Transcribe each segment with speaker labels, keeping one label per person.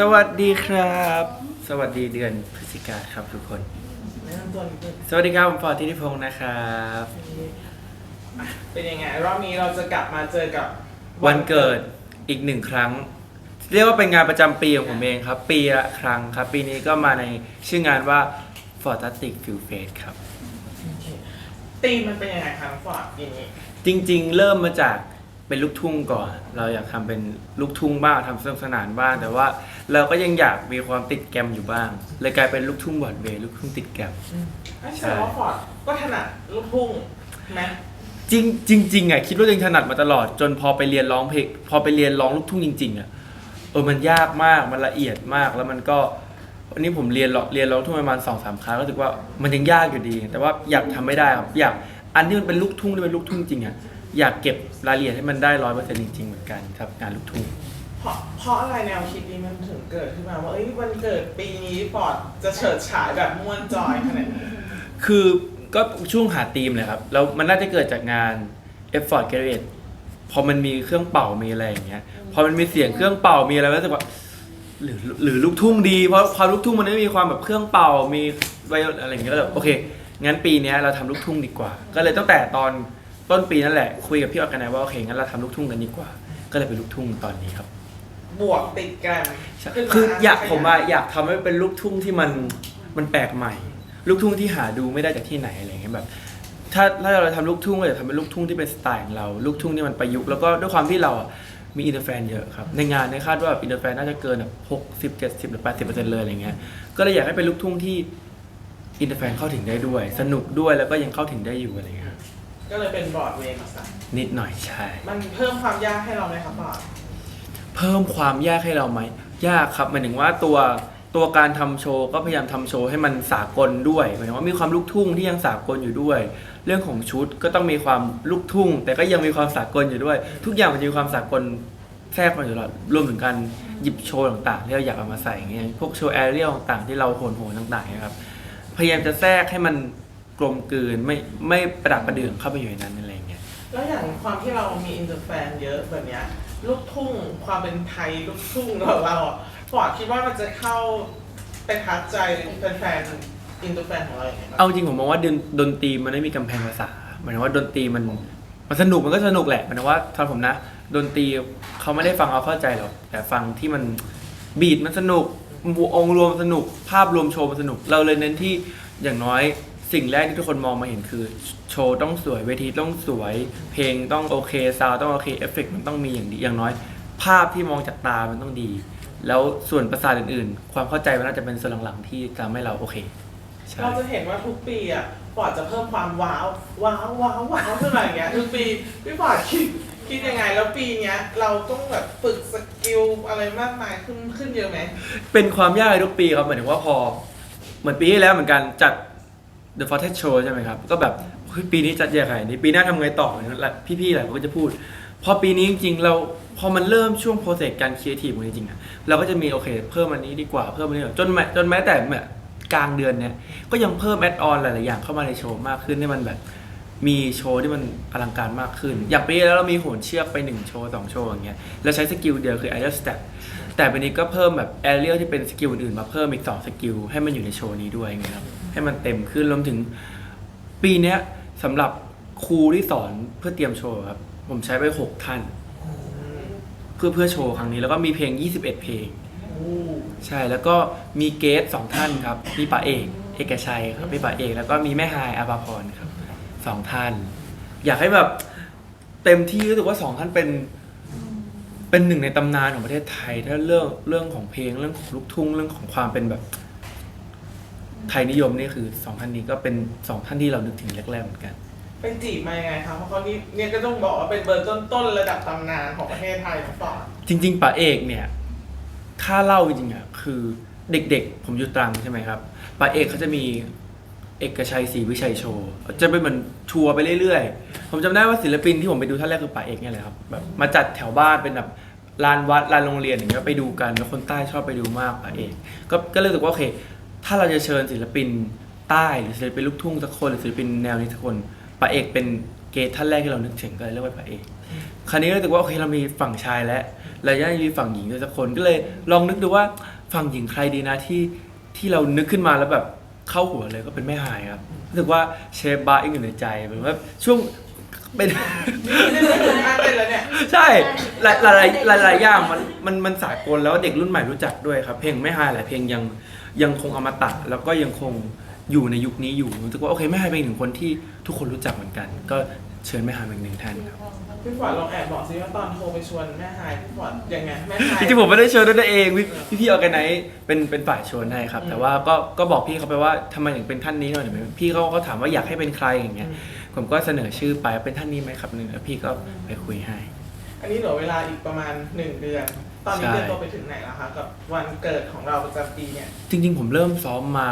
Speaker 1: สวัสดีครับ สวัสดีเดือนพฤศจิกาครับทุกคน
Speaker 2: แนะนำตัวนิดนึง
Speaker 1: สวัสดีครับผมฟอร์ดทิติพงศ์นะครับ
Speaker 2: อะเป็นยังไง รอบนี้เราจะกลับมาเจอกับ
Speaker 1: วันเกิดอีกหนึ่งครั้ง เรียกว่าเป็นงานประจำปีของผมเองครับ ปีละครั้งครับ ปีนี้ก็มาในชื่องานว่า f o r t a s t i c Field Fest ครับ
Speaker 2: โอเคธีมมันเป็นยังไงคะน้องฟอร์ดปีนี้
Speaker 1: จริงๆ เริ่มมาจากเป็นลูกทุ่งก่อน เราอยากทำเป็นลูกทุ่งบ้างทำสนุกสนานบ้างแต่ว่า เราก็ยังอยากมีความติดแกรมอยู่บ้าง เลยกลายเป็นลูกทุ่งบอดเวย์ลูกทุ่งติดแกรม
Speaker 2: อะ
Speaker 1: ใช่
Speaker 2: แสดงว่าฟอร์ดก็ถนัดลูกทุ่งไหม
Speaker 1: จริงจริงๆอะคิดว่าตัวเองถนัดมาตลอดจนพอไปเรียนร้องเพลงพอไปเรียนร้องลูกทุ่งจริงๆอะเออมันยากมากมันละเอียดมากแล้วมันก็วันนี้ผมเรียนร้องเรียนร้องทุ่งประมาณสองสามครั้งก็รู้สึกว่ามันยังยากอยู่ดี แต่ว่าอยากทำไม่ได้ครับอยากอันที่มันเป็นลูกทุ่งที่เป็นลูกทุ่งจริงอะอยากเก็บรายละเอียดให้มันได้ร้อยเปอร์เซ็นต์จริงๆเหมือนกันครับงานลูกทุ่ง
Speaker 2: เพราะเพราะอะไรแนวคิดนี้มันถึงเกิดขึ้นมาว่าเอ้ยวันเกิดปีนี้ฟอร์ดจะเฉิดฉายแบบม่วนจอยขนาดนี้
Speaker 1: คือก็ช่วงหาธีมเลยครับ แล้วมันน่าจะเกิดจากงาน e f f o r t g a r a g e พอมันมีเครื่องเป่ามีอะไรอย่างเงี้ย พอมันมีเสียงเครื่องเป่ามีอะไรก็รู้สึกว่าหรือหรือลูกทุ่งดี เพราะความลูกทุ่งมันไม่มีความแบบเครื่องเป่ามีไวโอลินอะไรอย่างเงี้ยก็เลยโอเค งั้นปีเนี้ยเราทำลูกทุ่งดีกว่า ก็เลยตั้งแต่ตอนต้นปีนั่นแหละคุยกับพี่ออกกันนะว่าโอเคงั้นเราทำลูกทุ่งกันดีกว่า ก็เลยเป็นลูกทุ่งตอนนี้ครับ
Speaker 2: บวกติดกันขึ้นม
Speaker 1: คืออยากผมอะอยากทำให้เป็นลูกทุ่งที่มันมันแปลกใหม่ ลูกทุ่งที่หาดูไม่ได้จากที่ไหนอะไรเงี้ยแบบ ถ้าถ้าเราทำลูกทุ่งเราจะทำเป็นลูกทุ่งที่เป็นสไตล์ของเราลูกทุ่งที่มันประยุกต์แล้วก็ด้วยความที่เราอะมีอินเตอร์แฟนเยอะครับในงานเนี่ยคาดว่าอินเตอร์แฟนน่าจะเกินแบบหกสิบเจ็ดสิบหรือแปดสิบเปอร์เซ็นต์เลยอะไรเงี้ยก็เลยอยากให้เป็นลูกทุ่งที่อินเตอร์แฟนเข้าถึงได้ด้วย สนุกด้วยแล้วก็ยังเข้าถึงได้อยู่อะไรเงี้ยครับ
Speaker 2: ก็เลยเป็นบอร์ดเวย์มาซะ
Speaker 1: นิดหน่อยใช่
Speaker 2: มันเพิ่มความยากให้เราไหมครับฟอร์ด
Speaker 1: เพิ่มความยากให้เราไหมยากครับหมายถึงว่าตัวตัวการทำโชว์ก็พยายามทำโชว์ให้มันสากลด้วยหมายถึงว่ามีความลูกทุ่งที่ยังสากลอยู่ด้วย เรื่องของชุดก็ต้องมีความลูกทุ่ง แต่ก็ยังมีความสากลอยู่ด้วย ทุกอย่างมันจะมีความสากลแทรกมาอยู่ตลอดรวมถึงการหยิบโชว์ต่างๆที่เราอยากเอามาใส่อย่างเงี้ยพวกโชว์แอเรียลต่างๆที่เราโหนโหนต่างๆนะครับพยายามจะแทรกให้มันกลมกลืนไม่ไม่ประดับประเดื่องเข้าไปอยู่ในนั้นอะไรเงี้ย
Speaker 2: แล้วอย่างความที่เรามีอินเตอร์แฟนเยอะแบบเนี้ย ลูกทุ่งความเป็นไทยลูกทุ่งของเราอะฟอร์ดคิดว่ามันจะเข้าไปทัดใจแฟนๆอินเตอร์แฟนของเราอย่างไรบ้าง
Speaker 1: เอาจริงผมมองว่าดนดนตรีมันไม่มีกำแพงภาษาหมายถึงว่าดนตรีมันมันสนุกมันก็สนุกแหละหมายถึงว่าสำหรับผมนะ ดนตรีเขาไม่ได้ฟังเอาเข้าใจหรอกแต่ฟังที่มันบีทมันสนุกองค์รวมสนุก ภาพรวมโชว์มันสนุก เราเลยเน้นที่อย่างน้อย สิ่งแรกที่ทุกคนมองมาเห็นคือโชว์ต้องสวยเวทีต้องสวย เพลงต้องโอเคซาวต้องโอเคเอฟเฟกต์มันต้องมีอย่างดีอย่างน้อย ภาพที่มองจากตามันต้องดี แล้วส่วนประสาทอื่นๆ ความเข้าใจมันน่าจะเป็นส่วนหลังๆที่ทำให้เราโอเคใช่
Speaker 2: เราจะเห็นว่าทุกปีอะฟอร์ดจะเพิ่มความว้าวว้าวว้าวว้าวขึ้นมาอย่างเงี้ยทุกปีพี่ฟอร์ดคิดคิดยังไงแล้วปีเนี้ย เราต้องแบบฝึกสกิลอะไรมากมายขึ้นขึ้นเยอะไหม
Speaker 1: เป็นความยากในทุกปีครับหมายถึงว่าพอ เหมือนปีที่แล้วเหมือนกันจัด The Fortnite Show ใช่ไหมครับ ก็แบบเฮ้ยปีนี้จัดใหญ่ขนาดนี้ปีหน้าทำไงต่อเนี่ยพี่ๆหลายคนก็จะพูด พอปีนี้จริงๆเราพอมันเริ่มช่วงโปรเซสการคิดทีฟจริงๆอะเราก็จะมีโอเค เพิ่มอันนี้ดีกว่าเพิ่มอันนี้ดีกว่าจนแม้จนแม้แต่แบบกลางเดือนเนี่ยก็ยังเพิ่มแอดออนหลายๆอย่างเข้ามาในโชว์มากขึ้นให้มันแบบมีโชว์ที่มันอลังการมากขึ้น อย่างปีแล้วเรามีโหนเชือกไปหนึ่งโชว์สองโชว์อย่างเงี้ยแล้วใช้สกิลเดียวคือ aerial step แต่ปีนี้ก็เพิ่มแบบ aerial ที่เป็นสกิลอื่นๆมาเพิ่มอีกสองสกิลให้มันอยู่ในโชว์นี้ด้วยอย่างเงี้ยครับ ให้มันเต็มขึ้นรวมถึงปีเนี้ยสำหรับครูที่สอนเพื่อเตรียมโชว์ครับ ผมใช้ไปหกท่าน เพื่อเพื่อโชว์ครั้งนี้แล้วก็มีเพลง 21 เพลง ใช่แล้วก็มีเกสสองท่านครับมีป๋าเอกเอกชัยครับมีป๋าเอกแล้วก็มีแม่ฮายอาภาพรครับสองท่าน อยากให้แบบเต็มที่รู้สึกว่าสองท่านเป็น เป็นหนึ่งในตำนานของประเทศไทย ถ้าเรื่องเรื่องของเพลงเรื่องของลูกทุ่งเรื่องของความเป็นแบบ ไทยนิยมนี่คือสองท่านนี้ก็เป็นสองท่านที่เรานึกถึงแรกๆเหมือนกัน
Speaker 2: ไปจีบมายังไงคะเพราะเขานี่เนี่ยก็ต้องบอกว่าเป็นเบอร์ต้นๆระดับตำนานของประเทศไทยของฟอร์ด
Speaker 1: จริง ๆป๋าเอกเนี่ยถ้าเล่าจริงๆอะคือเด็กๆ ผมอยู่ตรังใช่ไหมครับป๋าเอกเขาจะมีเอกชัยศรีวิชัยโชว์จะเป็นเหมือนทัวร์ไปเรื่อยๆ ผมจำได้ว่าศิลปินที่ผมไปดูท่านแรกคือป๋าเอกเนี่ยแหละครับแบบมาจัดแถวบ้านเป็นแบบลานวัดลานโรงเรียนอย่างเงี้ยไปดูกันแล้วคนใต้ชอบไปดูมากป๋าเอก ก็ก็เลยรู้สึกว่าโอเค ถ้าเราจะเชิญศิลปินใต้หรือศิลปินลูกทุ่งสักคนหรือศิลปินแนวนี้สักคนป๋าเอกเป็นเกตท่านแรกที่เรานึกถึงก็เลยเรียกว่าป๋าเอกคราวนี้รู้สึกว่าโอเคเรามีฝั่งชายแล้วและยังมีฝั่งหญิงด้วยสักคนก็เลยลองนึกดูว่าฝั่งหญิงใครดีนะที่ที่เรานึกขึ้นมาแล้วแบบเข้าหัวเลยก็เป็นแม่หายครับรู้สึกว่าเชฟบาร์อีกอยู่ในใจเหมือนว่าช่วงเป็น
Speaker 2: นี่ไม่ถึงห้าเป็นแล้วเนี่ย
Speaker 1: ใช่หลายหลายหลายหลายอย่างมันมันมันสากลแล้วเด็กรุ่นใหม่รู้จักด้วยครับ เพลงไม่หายหลายเพลงยัง ยังคงอมตะแล้วก็ยังคงอยู่ในยุคนี้อยู่รู้สึกว่าโอเคไม่หายเป็นหนึ่งคนที่ทุกคนรู้จักเหมือนกัน ก็เชิญไม่หายเป็นหนึ่งท่านครับ
Speaker 2: พี่ฟอร์ดลองแอบบอกซิว่าตอนโทรไปชวนแม่ฮายพี่ฟอร์ดยังไงแม่ฮาย
Speaker 1: จริงๆผมไม่ได้เชิญด้วยตัวเองพี่พี่ออแกไนเป็นเป็นฝ่ายชวนให้ครับ
Speaker 2: อืม
Speaker 1: แต่ว่าก็ก็บอกพี่เขาไปว่าทำไมถึงเป็นท่านนี้หน่อยพี่เขาก็ถามว่าอยากให้เป็นใครอย่างเงี้ยผมก็เสนอชื่อไปเป็นท่านนี้ไหมครับหนึ่งแล้วพี่ก็ไปคุยให้
Speaker 2: อันนี้เหลือเวลาอีกประมาณหนึ่งเดือน ตอนนี้เตรียตัวไปถึงไหนแล้วคะกับวันเกิดของเราประจำปีเนี่ย
Speaker 1: จริงๆ ผมเริ่มซ้อมมา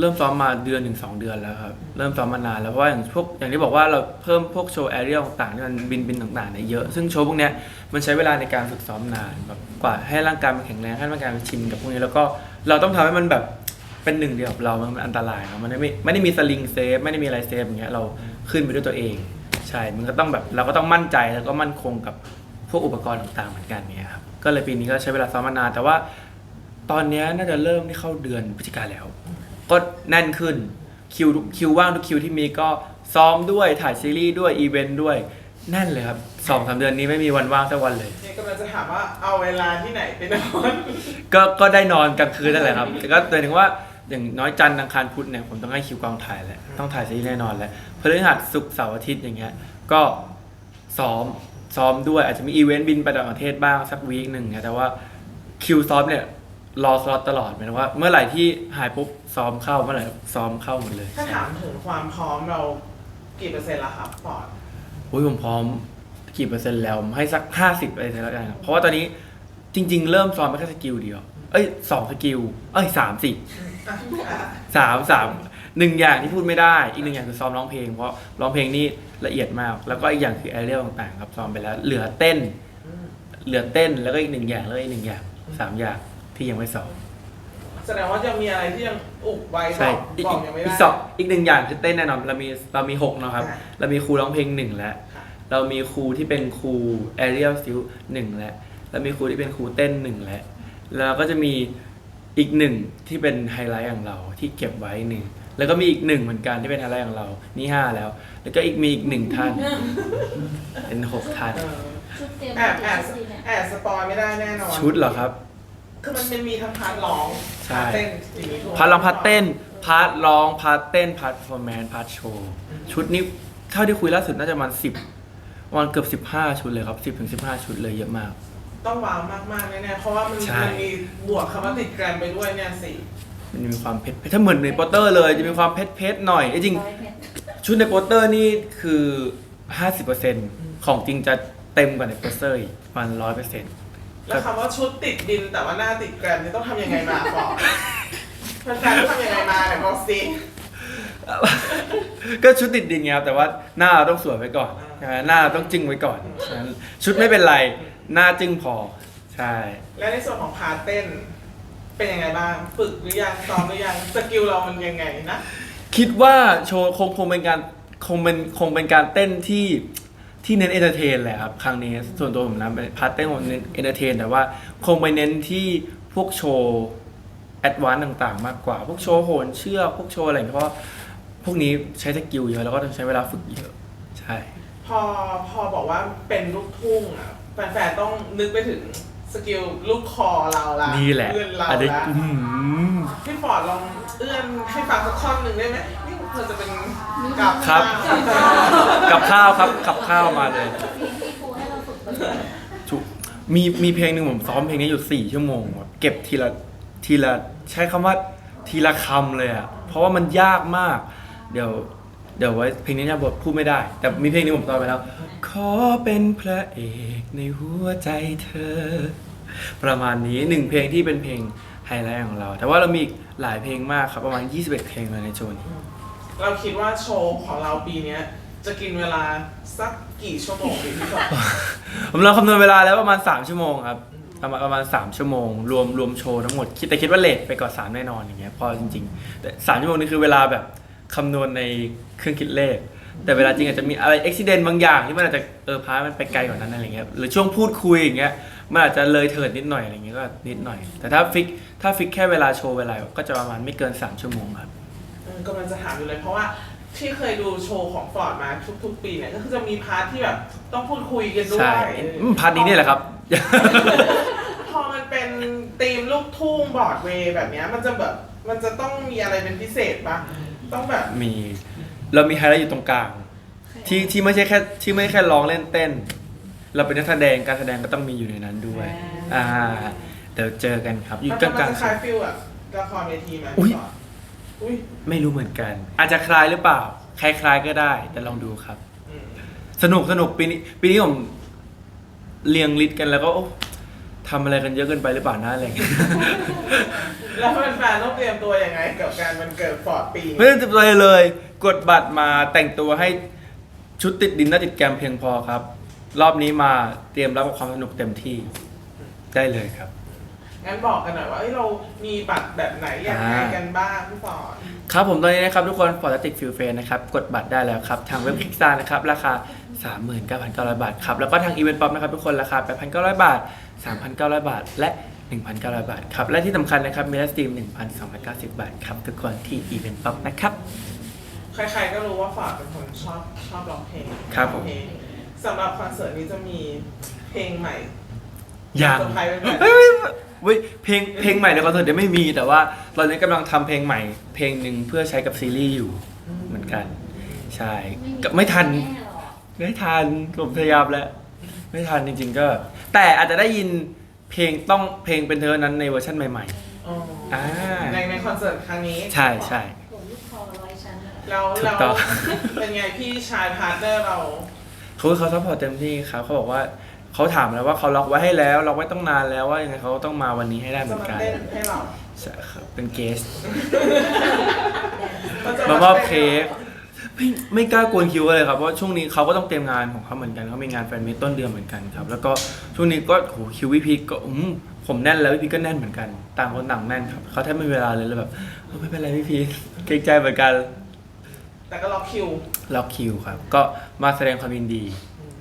Speaker 1: เริ่มซ้อมมาเดือนถึงสองเดือนแล้วครับเริ่มซ้อมมานานแล้วเพราะว่าอย่างพวกอย่างที่บอกว่าเราเพิ่มพวกโชว์แอเรียลต่างๆที่มันบินบินต่างๆเนี่ยเยอะซึ่งโชว์พวกเนี้ยมันใช้เวลาในการฝึกซ้อมนานแบบกว่าให้ร่างกายมันแข็งแรงให้ร่างกายมันชินกับพวกนี้แล้วก็เราต้องทำให้มันแบบเป็นหนึ่งเดียวกับเรามันอันตรายครับมันไม่ไม่ได้มีสลิงเซฟไม่ได้มีอะไรเซฟอย่างเงี้ยเราขึ้นไปด้วยตัวเองใช่มันก็ต้องแบบเราก็ต้องมั่นใจแล้วก็มั่นคงกับพวกอุปกรณ์ต่างๆเหมือนกันเนี่ยครับ ก็เลยปีนี้ก็ใช้เวลาซ้อมมานาน แต่ว่าตอนเนี้ยน่าจะเริ่มที่เข้าเดือนพฤศจิกาแล้ว ก็แน่นขึ้นคิวทุกคิวว่างทุกคิวที่มีก็ซ้อมด้วยถ่ายซีรีส์ด้วยอีเวนต์ด้วยแน่นเลยครับสองสามเดือนนี้ไม่มีวันว่างสักวันเลย
Speaker 2: เนี่ยกำลังจะถามว่าเอาเวลาที่ไหนไปนอน
Speaker 1: ก็ก็ได้นอนกลางคืนนั่นแหละครับแต่ก็หมายถึงว่าอย่างน้อยจันทร์อังคารพุธเนี่ยผมต้องให้คิวกองถ่ายแหละต้องถ่ายซีรีส์แน่นอนแหละพฤหัสศุกร์เสาร์อาทิตย์อย่างเงี้ยก็ซ้อม ซ้อมด้วย อาจจะมีอีเวนต์บินไปต่างประเทศบ้างสักวีคหนึ่งเนี่ยแต่ว่าคิวซ้อมเนี่ยรอสล็อตตลอดหมายถึงว่า เมื่อไหร่ที่หายปุ๊บซ้อมเข้าเมื่อไหร่ซ้อมเข้าหมดเลย
Speaker 2: ถ้าถามถึงความพร้อมเรากี่เปอร์เซ็นต์ละครับฟอร์ด
Speaker 1: โอ้ยผมพร้อมกี่เปอร์เซ็นต์แล้วผมให้สักห้าสิบอะไรแล้วกันครับเพราะว่าตอนนี้จริง ๆ เริ่มซ้อมไปแค่สกิลเดียว เอ้ยสองสกิลเอ้ยสามสิ
Speaker 2: อะอะ
Speaker 1: สามสามหนึ่งอย่างที่พูดไม่ได้ อีกหนึ่งอย่างคือซ้อมร้องเพลง เพราะร้องเพลงนี่ ละเอียดมาก แล้วก็อีกอย่างคือแอเรียลต่างๆครับซ้อมไปแล้ว เหลือเต้น
Speaker 2: อืม
Speaker 1: เหลือเต้นแล้วก็อีกหนึ่งอย่างแล้วก็อีกหนึ่งอย่างสามอย่างที่ยังไม่ซ้อม
Speaker 2: แสดงว่ายังมีอะไรที่ยังอุบไว้บ
Speaker 1: ใช่
Speaker 2: อก
Speaker 1: อีก
Speaker 2: บอกยังไม่
Speaker 1: อี
Speaker 2: ได้
Speaker 1: กสองอีกหนึ่งอย่างคือเต้นแน่นอนเรามีเรามีหกเนาะครับ
Speaker 2: อ่า
Speaker 1: เรามีครูร้องเพลงหนึ่งแล้ว
Speaker 2: ค่ะ
Speaker 1: เรามีครูที่เป็นครูแอเรียลซิลหนึ่งแล้วแล้วมีครูที่เป็นครูเต้นหนึ่งแล้วแล้วก็จะมีอีกหนึ่งที่เป็นไฮไลท์ของเราที่เก็บไว้หนึ่ง แล้วก็มีอีกหนึ่งเหมือนกันที่เป็นไฮไลท์ของเรา นี่ห้าแล้ว แล้วก็อีกมีอีกหนึ่งท่าน เป็นหกท่าน
Speaker 2: เออ
Speaker 3: ชุดเตรียม
Speaker 2: แอบแอบ
Speaker 3: ชุดเนี่ย
Speaker 2: แอบสปอยไม่ได้แน่นอน
Speaker 1: ชุดเหรอครับ
Speaker 2: คือมันมันมีทั้งพาร์ทร้อง
Speaker 1: ใช่
Speaker 2: พาร์ทเต้นอย่างนี้ถูกไหม
Speaker 1: พาร์ทร้องพาร์ทเต้นพาร์ทร้องพาร์ทเต้นพาร์ทฟอร์แมนพาร์ทโชว์ชุดนี้เท่าที่คุยล่าสุดน่าจะประมาณสิบวันเกือบสิบห้าชุดเลยครับสิบถึงสิบห้าชุดเลยเยอะมาก
Speaker 2: ต้องว้าวมากๆแน่ๆเพราะว่ามัน
Speaker 1: ใช่
Speaker 2: มันมีบวกคำว่าติดแกรมไปด้วยเนี่ยสิ
Speaker 1: มันมีความเผ็ดๆถ้าเหมือนในโปสเตอร์เลยจะมีความเผ็ดๆหน่อยเอ้ยจริง
Speaker 3: ร้อยเม็ด
Speaker 1: ชุดในโปสเตอร์นี่คือ 50%ของจริงจะเต็มกว่าในโปสเตอร์อีกประมาณร้อยเปอร์เซ็นต์
Speaker 2: แล้วคำว่าชุดติดดินแต่ว่าหน้าติดแกรมนี่ต้องทำยังไงมาฟอร์ดแฟนๆต้องทำยังไงมาเนี่ยบอกสิ
Speaker 1: ก็ชุดติดดินไงครับแต่ว่าหน้าเราต้องสวยไว้ก่อนใช่ไหมหน้าเราต้องจึงไว้ก่อนฉะนั้นชุดไม่เป็นไร หน้าจึงพอ ใช่
Speaker 2: และในส่วนของพาร์ทเต้น เป็นยังไงบ้าง ฝึกหรือยังซ้อมหรือยัง สกิลเรามันยังไงนะ
Speaker 1: คิดว่าโชว์คงคงเป็นการคงเป็นคงเป็นการเต้นที่ที่เน้นเอนเตอร์เทนแหละครับครั้งนี้ส่วนตัวผมนะพาร์ทเต้นผมเน้นเอนเตอร์เทนแต่ว่าคงไปเน้นที่พวกโชว์แอดวานซ์ต่างๆ มากกว่า พวกโชว์โหนเชือกพวกโชว์อะไรอย่างเงี้ยเพราะว่าพวกนี้ใช้สกิลเยอะแล้วก็ต้องใช้เวลาฝึกเยอะใช่
Speaker 2: พอพอบอกว่าเป็นลูกทุ่งอะแฟนๆต้องนึกไปถึง สกิลลูกคอเราละ
Speaker 1: นี่แหละ
Speaker 2: เอื้อนเรา
Speaker 1: อันนี้
Speaker 2: ละ
Speaker 1: อื้อหือ
Speaker 2: พี่ฟอร์ดลองเอื้อนให้ฟังสักท่อนหนึ่งได้ไหมนี่เธอจะเป็นกับ
Speaker 1: ครับ กับข้าวครับกับข้าวมาเลย
Speaker 3: เพลงที่ครูให้เราฝึกบ่อย
Speaker 1: ชุมีมีเพลงหนึ่งผมซ้อมเพลงนี้อยู่สี่ชั่วโมงแบบเก็บทีละทีละใช้คำว่าทีละคำเลยอะเพราะว่ามันยากมาก เดี๋ยว เดี๋ยวไว้เพลงนี้เนี่ยบทพูดไม่ได้ แต่มีเพลงนี้ผมซ้อมไปแล้ว ขอเป็นพระเอกในหัวใจเธอ ประมาณนี้หนึ่งเพลงที่เป็นเพลงไฮไลท์ของเรา แต่ว่าเรามีอีกหลายเพลงมากครับ ประมาณ 21 เพลงเลยในโชว์นี้
Speaker 2: เราคิดว่าโชว์ของเราปีเนี้ยจะกินเวลาสักกี่ชั่วโมงดีพี่ฟอร์ด
Speaker 1: ผมลองคำนวณเวลาแล้วประมาณ 3 ชั่วโมงครับประมาณประมาณ 3 ชั่วโมง รวมรวมโชว์ทั้งหมดคิดแต่คิดว่าเลทไปก่อน3แน่นอนอย่างเงี้ยพอจริงๆ แต่ 3 ชั่วโมงนี่คือเวลาแบบคำนวณในเครื่องคิดเลข แต่เวลาจริงอาจจะมีอะไรอุบิเหตุบางอย่างที่มันอาจจะเออพามันไปไกลกว่านั้นอะไรเงี้ยหรือช่วงพูดคุยอย่างเงี้ยมันอาจจะเลยเถิดนิดหน่อยอะไรเงี้ยก็นิดหน่อย แต่ถ้าฟิกถ้าฟิกแค่เวลาโชว์เวลาก็จะประมาณไม่เกิน 3 ชั่วโมงครับ
Speaker 2: เออกำลังจะถามอยู่เลยเพราะว่าที่เคยดูโชว์ของฟอร์ดมาทุกๆ ปีเนี่ยก็คือจะมีพาร์ทที่แบบต้องพูดคุยกันด้ว
Speaker 1: ใช่
Speaker 2: ย
Speaker 1: อืมพาร์ทนี้เนี่ยแหละครับ
Speaker 2: พอมันเป็นธีมลูกทุ่งบอร์ดเวย์แบบเนี้ยมันจะแบบมันจะต้องมีอะไรเป็นพิเศษปะต้องแบบ
Speaker 1: มี เรามีไฮไลท์อยู่ตรงกลาง ที่ที่ไม่ใช่แค่ที่ไม่ใช่แค่ร้องเล่นเต้น เราเป็นนักแสดงการแสดงก็ต้องมีอยู่ในนั้นด้วย อ่าเดี๋ยวเจอกันครับอยู่
Speaker 2: มัน
Speaker 1: ก
Speaker 2: จะ
Speaker 1: ลาง
Speaker 2: มัน
Speaker 1: กลาง
Speaker 2: จะคล้ายฟิลแบบละครเวทีไหม
Speaker 1: อุ๊ย
Speaker 2: ฟร์ดอุ้ย
Speaker 1: ไม่รู้เหมือนกัน อาจจะคล้ายหรือเปล่า คล้ายๆก็ได้ แต่ลองดูครับ
Speaker 2: อืม
Speaker 1: สนุกสนุกปีนี้ปีนี้ผมเรียงลิสต์กันแล้วก็โอ้ทำอะไรกันเยอะเกินไปหรือเปล่านะอะไรอย่างเงี้ย
Speaker 2: แล้วแฟนๆต้องเตรียมตัวยังไงกับการมันเกิดฟอร์ดปีนี้
Speaker 1: ไม่ต้องเตรียมอะไรเลย กดบัตรมาแต่งตัวให้ชุดติดดินหน้าติดแกรมเพียงพอครับ รอบนี้มาเตรียมรับกับความสนุกเต็มที่ได้เลยครับ
Speaker 2: งั้นบอกกันหน่อยว่าเอ้ยเรามีบัตรแบบไหนยังไงกันบ้างพี่ฟอร์ด
Speaker 1: ครับผมตอนนี้นะครับทุกคนฟอร์ติกฟิลเฟนนะครับ กดบัตรได้แล้วครับ ทางเว็บคิกซ่านะครับ ราคา 39,900 บาทครับ แล้วก็ทางอีเวนต์ป๊อปนะครับทุกคนราคา 8,900 บาท 3,900 บาท และ 1,900 บาทครับ และที่สำคัญนะครับมีสตรีม1,290 บาทครับทุกคนที่อีเวนต์ป๊อปนะครับ
Speaker 2: ใครๆก็รู้ว่าฟอร์ดเป็นคนชอบชอบร้องเพลง
Speaker 1: ครับผม
Speaker 2: เพลงสำหรับคอนเสิร์ตนี้จะมีเพลงใหม่
Speaker 1: ยัง
Speaker 2: เซอร์ไพรส์เป็นแบบ
Speaker 1: เฮ้ยเฮ้ยเฮ้ยเพลงเพลงใหม่ในคอนเสิร์ตยังไม่มี แต่ว่าตอนนี้กำลังทำเพลงใหม่ เพลงหนึ่งเพื่อใช้กับซีรีส์อยู่เหมือนกัน ใช่ก็ไม่ทัน
Speaker 3: แน่หรอ
Speaker 1: ไม่ทันผมพยายามแล้ว ไม่ทันจริง ๆ ก็ แต่อาจจะได้ยินเพลงต้องเพลงเป็นเธอนั้นในเวอร์ชันใหม่
Speaker 2: อ๋อ
Speaker 1: อ่า
Speaker 2: ในในคอนเสิร์ตครั้งนี้
Speaker 1: ๆใช่ใช่
Speaker 2: แล้ว
Speaker 1: ถูก
Speaker 2: เรา
Speaker 1: ต้อง
Speaker 2: เป็นไงพี่ชายพาร์ทเนอร์เรา
Speaker 1: เขาเขาซัพพอร์ตเต็มที่ครับเขาบอกว่าเขาถามแล้วว่าเขาล็อกไว้ให้แล้วล็อกไว้ต้องนานแล้วว่ายังไงเขาต้องมาวันนี้ให้ได้เหมื
Speaker 2: จะ
Speaker 1: อน
Speaker 2: มา
Speaker 1: กัน
Speaker 2: เต้นให้เรา
Speaker 1: ใช่ครับเป็นเกส
Speaker 2: เขาจะ
Speaker 1: มามอบ
Speaker 2: ต้น
Speaker 1: เค้กไม่ไม่กล้ากวนคิวเลยครับเพราะช่วงนี้เขาก็ต้องเตรียมงานของเขาเหมือนกันเขามีงานแฟนมิตต้นเดือนเหมือนกันครับ แล้วก็ช่วงนี้ก็โหคิววิพีก็อืมผมแน่นแล้ววิพีก็แน่นเหมือนกัน ต่างคนต่างแน่นครับเขาแทบไม่มีเวลาเลยเลยแบบเออไม่เป็นไรพี่พีเกรงใจเหมือนกัน
Speaker 2: แต่ก็ล็อกคิว
Speaker 1: ล็อกคิวครับ ก็มาแสดงความยินดี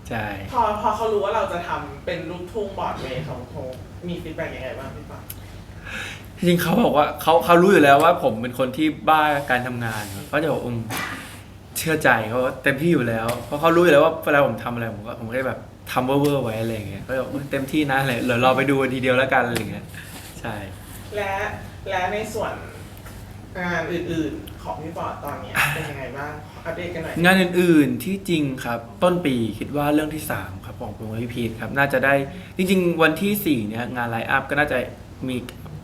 Speaker 1: ใช่
Speaker 2: พอพอเขารู้ว่าเราจะทำเป็นลูกทุ่งบอร์ดเวย์ของโทมีฟีดแบ็กยังไงบ้างพี่ปา
Speaker 1: จริงๆเขาบอกว่าเขาเขารู้อยู่แล้วว่าผมเป็นคนที่บ้าการทำงานเขาจะบอกอืมเชื่อใจเขาเต็มที่อยู่แล้ว เพราะเขารู้อยู่แล้วว่าเวลาผมทำอะไรผมก็ผมก็จะแบบทำเวอร์ๆไว้อะไรอย่างเงี้ยเขาจะบอกเต็มที่นะอะไรเดี๋ยวรอไปดูกันทีเดียวแล้วกันอะไรอย่างเงี้ยใช่
Speaker 2: และและในส่วนงานอื่นๆ ของพี่ปอดตอนเนี้ยเป็นยังไงบ้างอัปเดตกันหน่อย
Speaker 1: งานอื่นๆที่จริงครับ ต้นปีคิดว่าเรื่องที่ 3 ครับ ของคุณวิพีทครับ น่าจะได้จริง ๆ วันที่ 4 เนี่ยงานไลฟ์อัพก็น่าจะมี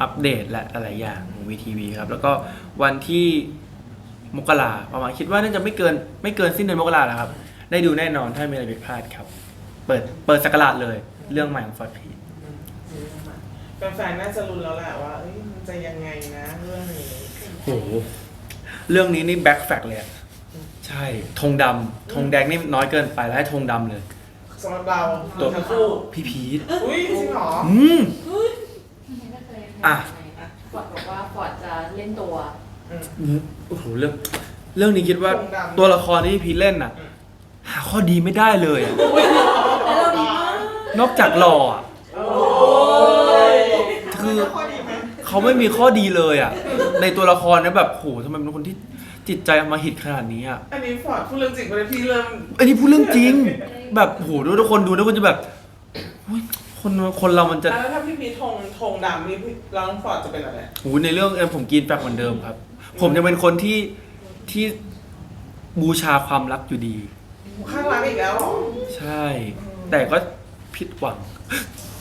Speaker 1: อัปเดตและอะไรอย่างของวีทีวีครับ แล้วก็วันที่มกราประมาณคิดว่าน่าจะไม่เกินไม่เกินสิ้นเดือนมกราแล้วครับ ได้ดูแน่นอนถ้าไม่มีอะไรผิดพลาดครับ เปิดเปิดสกราดเลย เรื่องใหม่ของฟอร์ดพี
Speaker 2: แฟนๆน่าจะรู้แล้วแหละว่าเอ้ยมันจะยังไงนะเรื่องนี้
Speaker 1: โห เรื่องนี้นี่แบ็คแฟกเลยอะใช่ธงดำธงแดงนี่น้อยเกินไปแล้วให้ธงดำเลย
Speaker 2: สำหรับเรา
Speaker 1: ตัว
Speaker 2: ทั้งคู่
Speaker 1: พี่พีท
Speaker 2: อุ้ยจริงเหรอ
Speaker 1: อืม
Speaker 3: ไม่เคย
Speaker 1: อะ
Speaker 4: ฟอร์ดบอกว่าฟอร์ดจะเล่นตัว
Speaker 2: อืม
Speaker 1: โอ้โหเรื่อง เรื่องนี้คิดว่า
Speaker 2: ธงดำ
Speaker 1: ตัวละครที่พี่พีทเล่นน่ะ หาข้อดีไม่ได้เลยอะนอกจากหล่ออะ
Speaker 2: โอ้ย
Speaker 1: คือ
Speaker 2: ข้อดีไหม
Speaker 1: เขาไม่มีข้อดีเลยอะ ในตัวละครนะแบบโหทำไมเป็นคนที่จิตใจอำมาหิตขนาดนี้อะ
Speaker 2: อันนี้ฟอร์ดพูดเรื่องจริงไปเลยพี่เริ่ม
Speaker 1: อันนี้พูดเรื่องจริง แบบโหทุกคนดูทุกคนจะแบบอุ๊ยคนคนเรามันจะ
Speaker 2: แล้วถ้าพี่พีทงธงดำนี่พี่แล้วน้องฟอร์ดจะเป็นอะไร
Speaker 1: โหในเรื่องเออผมกินแฟกเหมือนเดิมครับ ผมจะเป็นคนที่ที่บูชาความรักอยู่ดี
Speaker 2: ข้างรักอีกแล้วเหรอ
Speaker 1: ใช่ แต่ก็ผิดหวัง
Speaker 2: ฉัน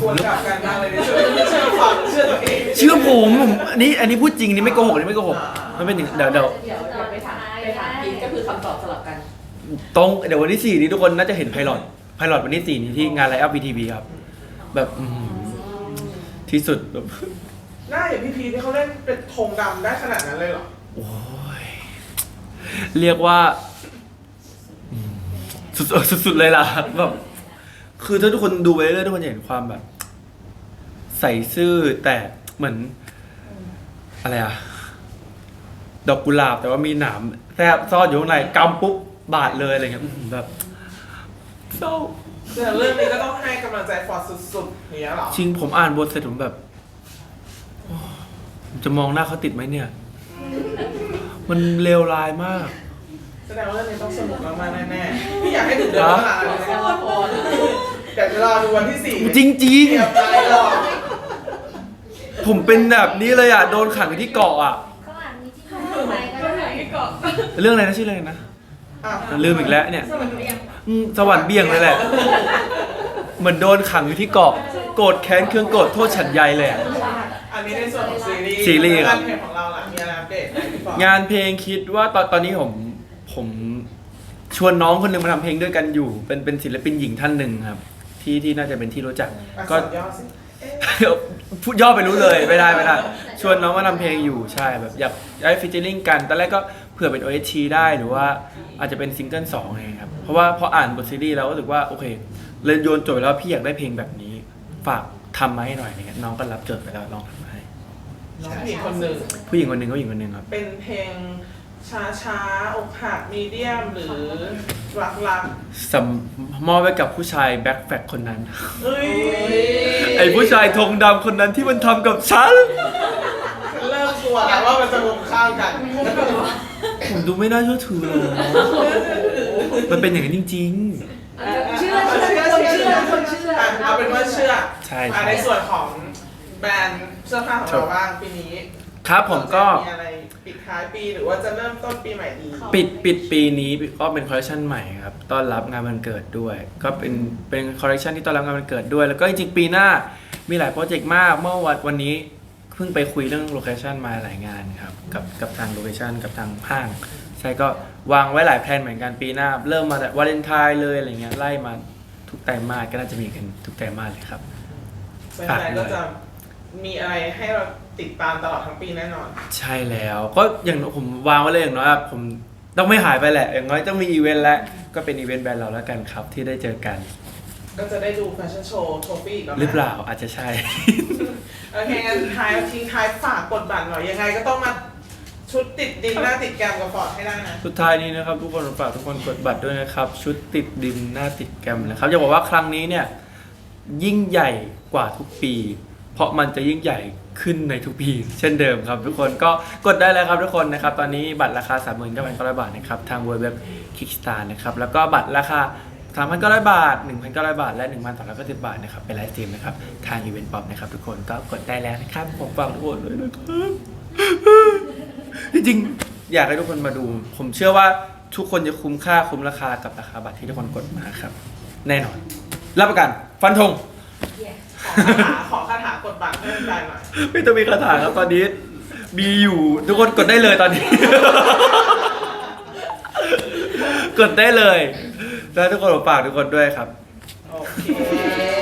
Speaker 2: ควรกลับกันมากเลยเนี่ยเชื่อเชื่อฟอร์ดเชื่อตัวเอง
Speaker 1: เชื่อผมผมอันนี้อันนี้พูดจริงอันนี่ไม่โกหกอันนี่ไม่โกหกมันเป็นอย่างเดี๋ยวเดี๋ยว
Speaker 4: เดี๋ยวเดี๋ยวไปถามไปถามพีทก็คือคำตอบสลับกัน
Speaker 1: ตรงเดี๋ยววันที่สี่นี้ทุกคนน่าจะเห็นไพลอตไพลอตวันที่สี่นี้ที่งานไลฟ์อัพวีทีวีครับ แบบอื้อหือที่สุดแบบ
Speaker 2: หน้าอย่างพี่พีทที่เขาเล่นเป็นธงดำได้ขนาดนั้นเลยเหรอ
Speaker 1: โอ้ยเรียกว่าอืมสุดเออสุดๆเลยล่ะแบบ คือถ้าทุกคนดูไปเรื่อยๆทุกคนจะเห็นความแบบ ใส่ซื่อแต่เหมือน อะไรอะดอกกุหลาบแต่ว่ามีหนามแทบซ่อนอยู่ข้างในกำปุ๊บบาดเลยอะไรเงี้ยอื้อหือแบบเศร้า
Speaker 2: แต่เรื่องนี้ก็ต้องให้กำลังใจฟอร์ดสุดๆอย่างเงี้ยเหรอ
Speaker 1: จริงผมอ่านบทเสร็จผมแบบโอ้ผมจะมองหน้าเขาติดไหมเนี่ย มันเลวร้ายมาก
Speaker 2: แสดงว่าเรื่องนี้ต้องสนุกมากๆแน่ๆพี่อยากให้ถึงเดือนมกราคมเลยนะ อยากจะรอดูวันที่สี่
Speaker 1: จริงจริง
Speaker 2: เตรียมใจรอ
Speaker 1: ๆผมเป็นแบบนี้เลยอะ โดนขังอยู่ที่เกาะอะ
Speaker 3: เขาอ่านมีที่ไหนไปก็ได้
Speaker 1: เรื่องอะไรนะชื่ออะไรนะ
Speaker 2: อะ
Speaker 1: ลืมอีกแล้วเนี่ยอืมสวรรค์เบี่ยงเลยแหละ เหมือนโดนขังอยู่ที่เกาะ โกรธแค้นเคืองโกรธโทษฉันใยเลยอะ
Speaker 2: อันนี้ในส่วนของซีรีส์
Speaker 1: ซีรีส์ครับ
Speaker 2: งานเพลงของเราล่ะมีอะไรอัปเดตไหมพี่ฟอร์ด
Speaker 1: งานเพลงคิดว่าตอนตอนนี้ผมผมชวนน้องคนหนึ่งมาทำเพลงด้วยกันอยู่ เป็นเป็นศิลปินหญิงท่านหนึ่งครับ ที่ที่น่าจะเป็นที่รู้จัก
Speaker 2: อัก
Speaker 1: ก็
Speaker 2: ษรย่อสิเอ๊ะ
Speaker 1: พูดย่อไปรู้เลยไม่ได้ไม่ได้ชวนน้องมาทำเพลงอยู่ใช่แบบอยากได้ฟิชเจอริงกันตอนแรกก็เผื่อเป็น OST ได้หรือว่าอาจจะเป็นซิงเกิลสองไงครับ เพราะว่าพออ่านบทซีรีส์แล้วก็รู้สึกว่าโอเคเลยโยนโจทย์ไปแล้วพี่อยากได้เพลงแบบนี้ ฝากทำมาให้หน่อยอะไรเงี้ยน้องก็รับโจทย์ไปแล้วลองทำมาให้
Speaker 2: น้องผู้หญิงคนหนึ่ง
Speaker 1: ผู้หญิงคนหนึ่งก็ผู้หญิงคนหนึ่งครับ
Speaker 2: เป็นเพลง ช้าช้าๆอกหักมีเดียมหรือรักรัก
Speaker 1: สมมอบไว้กับผู้ชายแบ็คแฟกคนนั้น
Speaker 2: เอ้ย
Speaker 1: ไอ้ผู้ชายธงดำคนนั้นที่มันทำกับฉัน
Speaker 2: เริ่มกลัวแล้วว่ามันจะลงข้ามกัน
Speaker 1: ผมดูไม่น่าเชื่อถือเลย มันเป็นอย่างนั้นจริง
Speaker 4: เชื่อเชื่อคนเชื่อคนเชื่อ
Speaker 2: อะเอาเป็นว่าเชื่อ
Speaker 1: ใช่
Speaker 2: อะ
Speaker 1: ใช่
Speaker 2: ในส่วนของแบรนด์เสื้อผ้าของเราบ้างปีนี้
Speaker 1: ๆ ครับผมก็
Speaker 2: มีอะไร ปิดท้ายปีหรือว่าจะเริ่มต้นปีใหม่ดี
Speaker 1: ปิดปิดปีนี้ก็เป็นคอลเลคชันใหม่ครับต้อนรับงานวันเกิดด้วย ก็เป็นเป็นคอลเลคชันที่ต้อนรับงานวันเกิดด้วย แล้วก็จริงๆปีหน้ามีหลายโปรเจกต์มาก เมื่อวันวันนี้เพิ่งไปคุยเรื่องโลเคชันมาหลายงานครับกับกับทางโลเคชันกับทางห้างใช่ก็วางไว้หลายแผนเหมือนกันปีหน้า เริ่มมาแต่วาเลนไทน์เลยอะไรเงี้ยไล่มาทุกไตรมาสก็น่าจะมีกันทุกไตรมาสเลยครับ
Speaker 2: เป็นอะไรก็จะมีอะไรให้เรา ติดตามตลอดทั้งปีแน่นอน
Speaker 1: ใช่แล้ว ก็อย่างน้อยผมวางไว้เลยอย่างน้อยอะผมต้องไม่หายไปแหละ อย่างน้อยต้องมีอีเวนต์แล้วก็เป็นอีเวนต์แบรนด์เราแล้วกันครับที่ได้เจอกัน
Speaker 2: ก็จะได้ดูแฟชั่นโชว์โทฟี่อีกแล้วนะ
Speaker 1: หรือเปล่าอาจจะใช่
Speaker 2: โอเคงั้นท้ายทิ้งท้ายฝากกดบัตรหน่อยยังไงก็ต้องมาชุดติดดินหน้าติดแกรมกับฟอร์ดให้ได้นะ
Speaker 1: สุดท้ายนี้นะครับทุกคนฝากทุกคนกดบัตรด้วยนะครับ ชุดติดดินหน้าติดแกรมนะครับจะบอกว่าครั้งนี้เนี่ยยิ่งใหญ่กว่าทุกปี เพราะมันจะยิ่งใหญ่ขึ้นในทุกปี เช่นเดิมครับทุกคนก็กดได้เลยครับทุกคนนะครับ ตอนนี้บัตรราคา 3 9 9 0 0 บาทนะครับ ทางเว็บคิกสตาร์นะครับ แล้วก็บัตรราคา 3,900 บาท 1,900 บาท และ 1,290 บาทนะครับเป็นไลฟ์สตรีมนะครับ ทางอีเวนต์ป๊อปนะครับทุกคนก็กดได้แล้วนะครับ ผมฝากทุกคนเลยนะครับจริงๆอยากให้ทุกคนมาดู ผมเชื่อว่าทุกคนจะคุ้มค่าคุ้มราคากับราคาบัตรที่ทุกคนกดมาครับ แน่นอน รับประกัน ฟันธง
Speaker 2: ขอคาถาขอคาถากดบัตรให้แฟนๆหน่อย
Speaker 1: ไม่ต้องมีคาถาครับตอนนี้ มีอยู่ทุกคนกดได้เลยตอนนี้ กดได้เลยแล้วทุกคนผมฝากทุกคนด้วยครับ
Speaker 2: โอเค